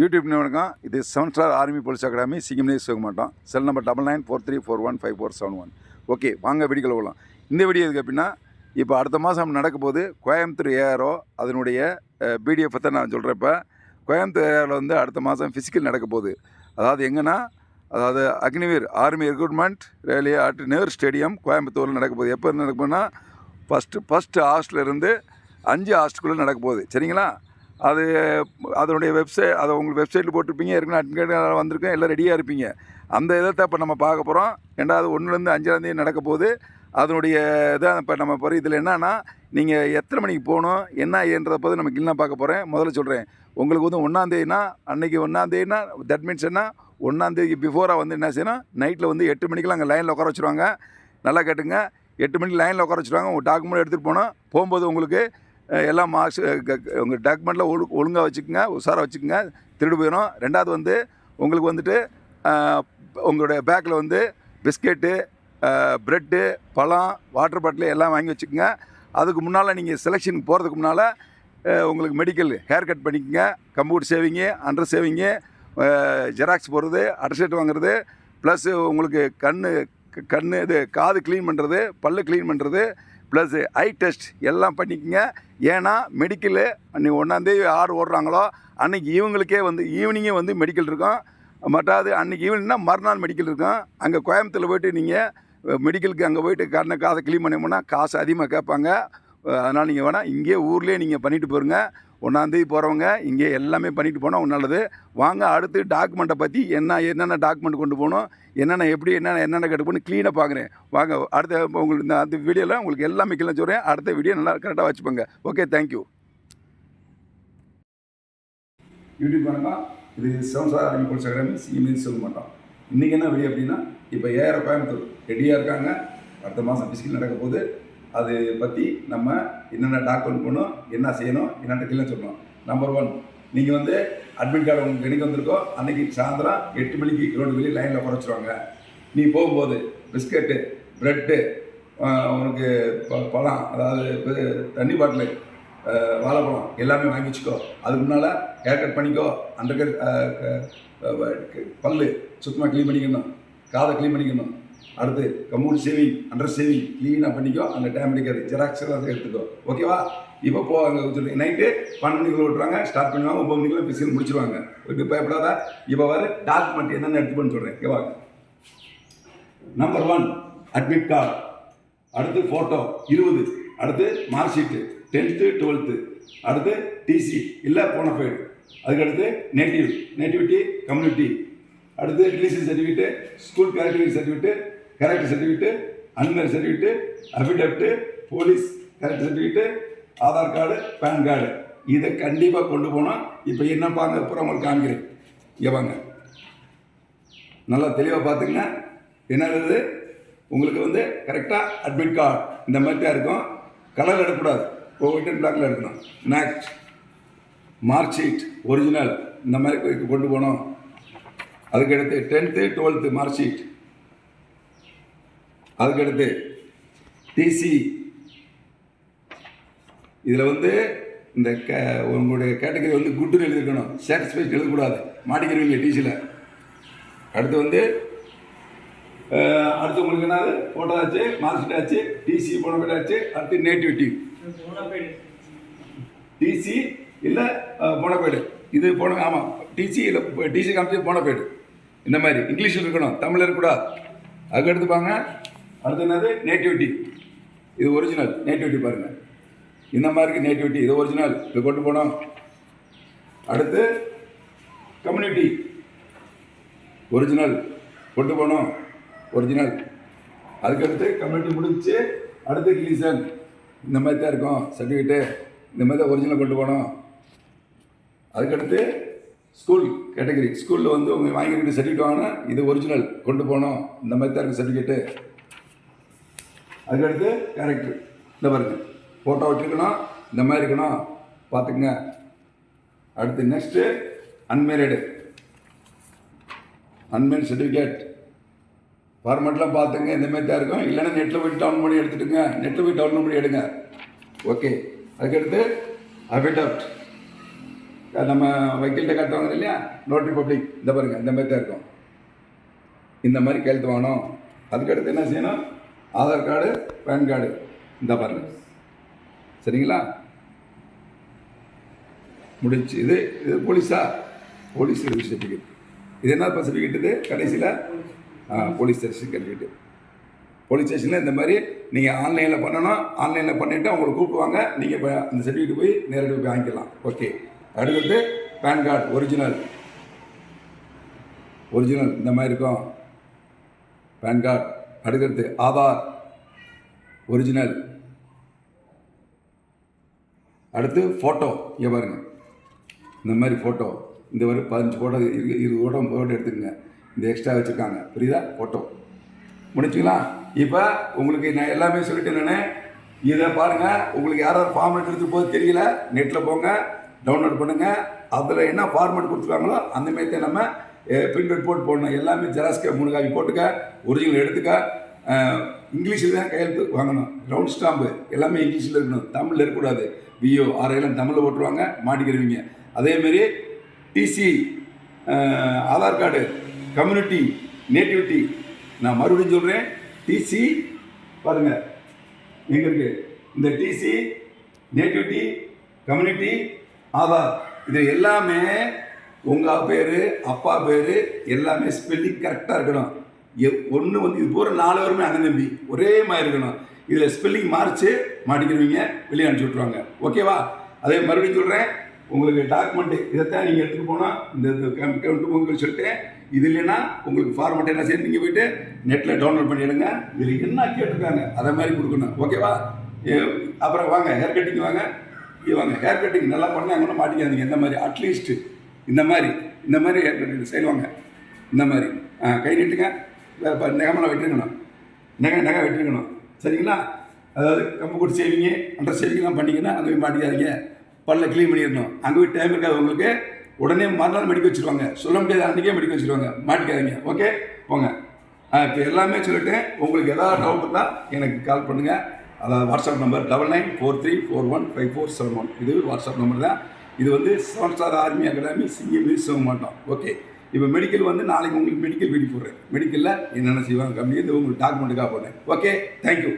YouTube வணக்கம்? இது seven star army police academy. சிங்கம்னே மாட்டோம். Cell number double nine four three four one five four seven one. Okay வாங்க வெடிக்கல போகலாம் இந்த வீடியோ எதுக்கு அப்படின்னா இப்போ அடுத்த மாதம் நடக்க போது கோயம்புத்தூர் ஏஆர்ஓ அதனுடைய பிடிஎஃப் தான் நான் சொல்கிறேன் இப்போ. கோயம்புத்தூர் ஏஆரில் வந்து அடுத்த மாதம் ஃபிசிக்கல் நடக்க போகுது. அதாவது எங்கன்னா அதாவது அக்னிவீர் ஆர்மி ரெக்ரூட்மெண்ட் ரேலியா ஆட் நேரு ஸ்டேடியம் கோயம்புத்தூரில் நடக்க போகுது. எப்போ நடக்க ஃபஸ்ட்டு ஃபஸ்ட்டு ஹாஸ்டலேருந்து அஞ்சு ஹாஸ்டலுக்குள்ளே நடக்க போகுது. சரிங்களா? அது அதனுடைய வெப்சைட் அதை உங்களுக்கு வெப்சைட்டில் போட்டிருப்பீங்க ஏற்கனவே அட்மிட் வந்திருக்கேன் எல்லாம் ரெடியாக இருப்பீங்க. அந்த இதை இப்போ நம்ம பார்க்க போகிறோம் ரெண்டாவது ஒன்றுலேருந்து அஞ்சாந்தேதி நடக்க போகுது. அதனுடைய இதான் இப்போ நம்ம போகிற இதில் என்னன்னா நீங்கள் எத்தனை மணிக்கு போகணும் என்ன ஏன்றதை போது நம்ம கிளீனாக பார்க்க போகிறேன் முதல்ல சொல்கிறேன் உங்களுக்கு வந்து ஒன்றாந்தேதினா அன்றைக்கி ஒன்றாந்தேதினா தட் மீன்ஸ் என்ன? ஒன்றாந்தேதிக்கு பிஃபோராக வந்து என்ன செய்யணும் நைட்டில் வந்து எட்டு மணிக்கெலாம் அங்கே லைனில் உட்கார வச்சுருவாங்க. நல்லா கேட்டுங்க. எட்டு மணிக்கு லைனில் உட்கார வச்சுருவாங்க. உங்கள் டாக்குமெண்ட் எடுத்துகிட்டு போனோம் போகும்போது உங்களுக்கு எல்லாம் எல்லா மார்க்ஸ் உங்கள் டாக்குமெண்ட்டில் ஒழு ஒழுங்காக வச்சுக்கோங்க உஷாராக வச்சுக்கோங்க திருடு போயிடும் ரெண்டாவது வந்து உங்களுக்கு வந்துட்டு உங்களுடைய பேக்கில் வந்து பிஸ்கெட்டு ப்ரெட்டு பழம் வாட்டர் பாட்டில் எல்லாம் வாங்கி வச்சுக்கோங்க. அதுக்கு முன்னால் நீங்கள் செலெக்ஷனுக்கு போகிறதுக்கு முன்னால் உங்களுக்கு மெடிக்கல் ஹேர் கட் பண்ணிக்கோங்க computer shaving under shaving xerox போடுறது அட்டர்ஷேட் வாங்குறது ப்ளஸ் உங்களுக்கு கண் கண் இது காது க்ளீன் பண்ணுறது பல்லு க்ளீன் பண்ணுறது ப்ளஸ் ஐ டெஸ்ட் எல்லாம் பண்ணிக்கோங்க. ஏன்னா மெடிக்கலு அன்றைக்கி ஒன்றாந்தேதி ஆறு ஓடுறாங்களோ அன்றைக்கி இவங்களுக்கே வந்து ஈவினிங்கே வந்து மெடிக்கல் இருக்கும். மற்றாவது அன்றைக்கி ஈவினிங்னா மறுநாள் மெடிக்கல் இருக்கும். அங்கே கோயம்புத்தூரில் போயிட்டு நீங்கள் மெடிக்கலுக்கு அங்கே போயிட்டு கண்ணை காசை க்ளீன் பண்ணோம்னா காசு அதிகமாக கேட்பாங்க. அதனால் நீங்கள் வேணால் இங்கேயே ஊர்லேயே நீங்கள் பண்ணிட்டு போருங்க. ஒன்றாந்தேதி போகிறவங்க இங்கே எல்லாமே பண்ணிட்டு போனால் நல்லது. வாங்க அடுத்து டாக்குமெண்ட்டை பற்றி என்ன என்னென்ன டாக்குமெண்ட் கொண்டு போகணும் என்னென்ன எப்படி என்னென்ன என்னென்ன கெடுப்புன்னு க்ளீனாக பார்க்குறேன் வாங்க அடுத்த உங்களுக்கு இந்த அந்த வீடியோவில் உங்களுக்கு எல்லாமே கிளம்பி சொல்கிறேன் அடுத்த வீடியோ நல்லா கரெக்டாக வச்சுப்போங்க ஓகே தேங்க்யூ யூடியூப் வணக்கம் இது செவன்சார் ஆர்மி போலீஸ் சிஎம்னு சொல்ல மாட்டோம். இன்றைக்கி என்ன வீடியோ அப்படின்னா இப்போ ஏஆர் கோயம்புத்தூர் ரெடியாக இருக்காங்க. அடுத்த மாதம் பிசிக்கல் நடக்க போகுது. அது பற்றி நம்ம என்னென்ன டாக்குமெண்ட் பண்ணணும் என்ன செய்யணும் என்னென்ன கிளை சொல்லணும். நம்பர் ஒன் நீங்கள் வந்து அட்மிட் கார்டு உங்களுக்கு கணிக்க வந்திருக்கோ அன்றைக்கி சாயந்தரம் எட்டு மணிக்கு ரோடு வெளியே லைனில் குறைச்சிருவாங்க நீ போகும்போது பிஸ்கட்டு ப்ரெட்டு உனக்கு ப- பழம் அதாவது தண்ணி பாட்டிலு வாழைப்பழம் எல்லாமே வாங்கி வச்சுக்கோ. அதுக்கு முன்னால் ஹேர் கட் பண்ணிக்கோ அந்த பல்லு சுத்தமாக க்ளீன் பண்ணிக்கணும் காதை க்ளீன் பண்ணிக்கணும். அடுத்து கம்ப்யூட்டர் சேவிங் அண்டர் சேவிங் க்ளீனாக பண்ணிக்கோ அந்த டைம் அடிக்காது ஜெராக்ஸ் எல்லாம் எடுத்துக்கோ. ஓகேவா இப்போ போ அங்கே சொல்லி நைட்டு பன்னெண்டு மணிக்குள்ள விட்டுறாங்க ஸ்டார்ட் பண்ணுவாங்க. ஒம்பது மணிக்குள்ள பிசிக்கல் முடிச்சிருவாங்க. இப்போ பயப்படாத. இப்போ வர டாக்குமெண்ட் என்னென்ன எடுத்துக்கோன்னு சொல்கிறேன் ஓகேவா நம்பர் ஒன் அட்மிட் கார்டு அடுத்து ஃபோட்டோ இருபது. அடுத்து மார்க் ஷீட்டு டென்த்து டுவெல்த்து அடுத்து டிசி இல்லை போனஃபைடு அதுக்கடுத்து நேட்டிவ் நேட்டிவிட்டி கம்யூனிட்டி அடுத்து religion certificate school character certificate correct certificate unmarried certificate affidavit police correct certificate Aadhaar card PAN card. இதை கண்டிப்பாக கொண்டு போனால் இப்போ என்ன பாங்க அப்புறம் உங்களுக்கு காமிக்கிறேன். இங்கே வாங்க. நல்லா தெளிவாக பார்த்துங்க என்னது? உங்களுக்கு வந்து கரெக்டாக அட்மிட் கார்டு இந்த மாதிரி தான் இருக்கும். கலர் எடுக்கக்கூடாது. ஒயிட் அண்ட் பிளாக்ல எடுக்கணும். நெக்ஸ்ட் மார்க் ஷீட் ஒரிஜினல் இந்த மாதிரி கொண்டு போகணும் அதுக்கடுத்து டென்த்து டுவெல்த்து மார்க் ஷீட் அதுக்கடுத்து டிசி இதில் வந்து இந்த கே உங்களுடைய கேட்டகரி வந்து குட்டுன்னு எழுதிருக்கணும் சாட்டிஸ்ஃபைட் எழுதக்கூடாது. மாட்டிக்கிறவங்க டிசியில் அடுத்து வந்து அடுத்து உங்களுக்கு என்னது? ஃபோட்டோ ஆச்சு மார்க்ஷீட் ஆச்சு டிசி போனபேட் ஆச்சு அடுத்து நேட்டிவிட்டி டிசி இல்லை போனபேடு இது போன ஆமாம் டிசி இல்லை டிசி காமிச்சு போனபேடு இந்த மாதிரி இங்கிலீஷில் இருக்கணும் தமிழ் இருக்கக்கூடாது. அதுக்கு எடுத்துப்பாங்க அடுத்து என்னது? நேட்டிவிட்டி இது ஒரிஜினல் நேட்டிவிட்டி பாருங்கள் இந்த மாதிரி நேட்டிவிட்டி இது ஒரிஜினல் இது கொண்டு போனோம். அடுத்து கம்யூனிட்டி ஒரிஜினல் கொண்டு போனோம். ஒரிஜினல் அதுக்கடுத்து கம்யூனிட்டி முடிஞ்சு அடுத்து கிளீசன் இந்த மாதிரி தான் இருக்கும். சர்டிஃபிகேட்டு இந்த மாதிரி தான் ஒரிஜினல் கொண்டு போனோம். அதுக்கடுத்து ஸ்கூல் கேட்டகரி ஸ்கூலில் வந்து உங்களுக்கு வாங்கிக்கிட்டு சர்டிஃபிகேட் வாங்கினா இது ஒரிஜினல் கொண்டு போனோம். இந்த மாதிரி தான் இருக்குது சர்டிஃபிகேட்டு அதுக்கடுத்து கேரக்டர் இந்த பாருங்க. ஃபோட்டோ வச்சுருக்கணும். இந்த மாதிரி இருக்கணும். பார்த்துக்குங்க. அடுத்து நெக்ஸ்ட்டு அன்மேரிடு அன்மேரிட் சர்டிஃபிகேட் ஃபார்மெட்லாம் பார்த்துங்க. இந்த மாதிரி தான் இருக்கும். இல்லைன்னா நெட்டில் போய் டவுன் பண்ணி எடுத்துட்டுங்க. நெட்டில் போய் டவுன் பண்ணி எடுங்க. ஓகே அதுக்கடுத்து அபிடாப்ட் நம்ம வக்கீல்கிட்ட காட்டுவாங்க இல்லையா? நோட்ரி பப்ளிக் இந்த பாருங்கள் இந்த மாதிரி தான் இருக்கும். இந்த மாதிரி கையெழுத்து வாங்கணும். அதுக்கடுத்து என்ன செய்யணும்? Aadhaar card PAN card. இந்த பாருங்க. சரிங்களா? முடிச்சு இது இது போலீஸா? போலீஸ் சர்டிஃபிகேட் இது என்ன சர்டிஃபிகேட் இது? கடைசியில்? போலீஸ் சர்டிஃபிகேட் போலீஸ் ஸ்டேஷனில் இந்த மாதிரி நீங்கள் ஆன்லைனில் பண்ணணும். ஆன்லைனில் பண்ணிவிட்டு அவங்களை கூப்பிடுவாங்க. நீங்கள் இப்போ அந்த சர்டிஃபிகேட் போய் நேரடியாக போய் வாங்கிக்கலாம். ஓகே. அடுத்தது பேன் கார்டு ஒரிஜினல். ஒரிஜினல். இந்த மாதிரி இருக்கும். PAN card. அடுத்தடுத்து ஆதார் ஒரிஜினல். அடுத்து ஃபோட்டோ இங்கே பாருங்கள் இந்த மாதிரி ஃபோட்டோ இந்த மாதிரி பதினஞ்சு ஃபோட்டோ இருபது ஃபோட்டோ ஃபோட்டோ எடுத்துக்கங்க. இந்த எக்ஸ்ட்ரா வச்சுருக்காங்க. புரியுதா? ஃபோட்டோ முடிச்சுங்களா இப்போ உங்களுக்கு நான் எல்லாமே சொல்லிட்டேன் நான் இதை பாருங்கள் உங்களுக்கு யாராவது ஃபார்மேட் எடுத்து போது தெரியல நெட்டில் போங்க டவுன்லோட் பண்ணுங்கள் அதில் என்ன ஃபார்மேட் கொடுத்துருக்காங்களோ அந்த மாதிரி தான் நம்ம பிரிண்ட் அவுட் போட்டு போடணும். எல்லாமே ஜெராஸ்க மூணு காப்பி போட்டுக்க ஒரிஜினல் எடுத்துக்க. இங்கிலீஷில் தான் கையெழுத்து வாங்கணும். ரவுண்ட் ஸ்டாம்பு எல்லாமே இங்கிலீஷில் இருக்கணும். தமிழில் இருக்கக்கூடாது. விஓ ஆரையெல்லாம் தமிழில் போட்டுருவாங்க. மாட்டிக்கிறவங்க அதேமாரி TC Aadhaar card community nativity நான் மறுபடியும் சொல்கிறேன் டிசி பாருங்கள் எங்கே இருக்குது இந்த டிசி நேட்டிவிட்டி கம்யூனிட்டி ஆதார். இது எல்லாமே உங்கள் பேர் அப்பா பேர் எல்லாமே ஸ்பெல்லிங் கரெக்டாக இருக்கணும். எ ஒன்று வந்து இது பூரா நாலு பேருமே அண்ணன் தம்பி. ஒரே மாதிரி இருக்கணும். இதில் ஸ்பெல்லிங் மாறிச்சு மாட்டிக்கிறவங்க வெளியே அனுப்பிச்சி விட்ருவாங்க ஓகேவா அதே மறுபடியும் சொல்கிறேன் உங்களுக்கு டாக்குமெண்ட்டு இதைத்தான் நீங்கள் எடுத்துகிட்டு போனால் இந்த கவுண்ட் உங்களுக்கு சொல்லிட்டு இது இல்லைன்னா உங்களுக்கு ஃபார்மெட் என்ன செய்யணும்? நீங்கள் போயிட்டு நெட்டில் டவுன்லோட் பண்ணிவிடுங்க இதில் என்ன கேட்டிருக்காங்க? அதை மாதிரி கொடுக்கணும். ஓகேவா ஏ, அப்புறம் வாங்க ஹேர் கட்டிங் வாங்க. இது வாங்க ஹேர் கட்டிங் நல்லா பண்ணாங்கன்னா மாட்டிக்காதீங்க. இந்த மாதிரி அட்லீஸ்ட்டு இந்த மாதிரி இந்த மாதிரி செய்வாங்க. இந்த மாதிரி. ஆ கை நீட்டுங்க. இப்போ நெகமெல்லாம் வெட்டிருக்கணும். நகை நகை வெட்டிருக்கணும். சரிங்களா? அதாவது கம்பு கூட சேவிங்க அண்டர் சேவிங்லாம் பண்ணிங்கன்னா அங்கே போய் மாட்டிக்காதீங்க. பல்ல க்ளீன் பண்ணிடணும். அங்கே போய் டைம் இருக்காது உங்களுக்கு. உடனே மறுநாள் மடிக்க வச்சுருவாங்க. சொல்ல முடியாது அன்றைக்கே மடிக்க வச்சுருவாங்க. மாட்டிக்காதீங்க. ஓகே போங்க. இப்போ எல்லாமே சொல்லிட்டேன். உங்களுக்கு எதாவது டவுட் இருந்தால் எனக்கு கால் பண்ணுங்கள் அதாவது WhatsApp number double nine four three four one five four seven one இது வாட்ஸ்அப் நம்பர் தான். இது வந்து செவன் ஸ்டார் ஆர்மி அகாடமி சிங்கம் மிஸ் செய்ய மாட்டோம். ஓகே இப்போ மெடிக்கல் வந்து நாளைக்கு உங்களுக்கு மெடிக்கல் வீடு போடுறேன். மெடிக்கலில் என்னென்ன செய்வாங்க அப்படின்னு உங்களுக்கு டாக்குமெண்ட்டுக்காக போடுறேன். Okay thank you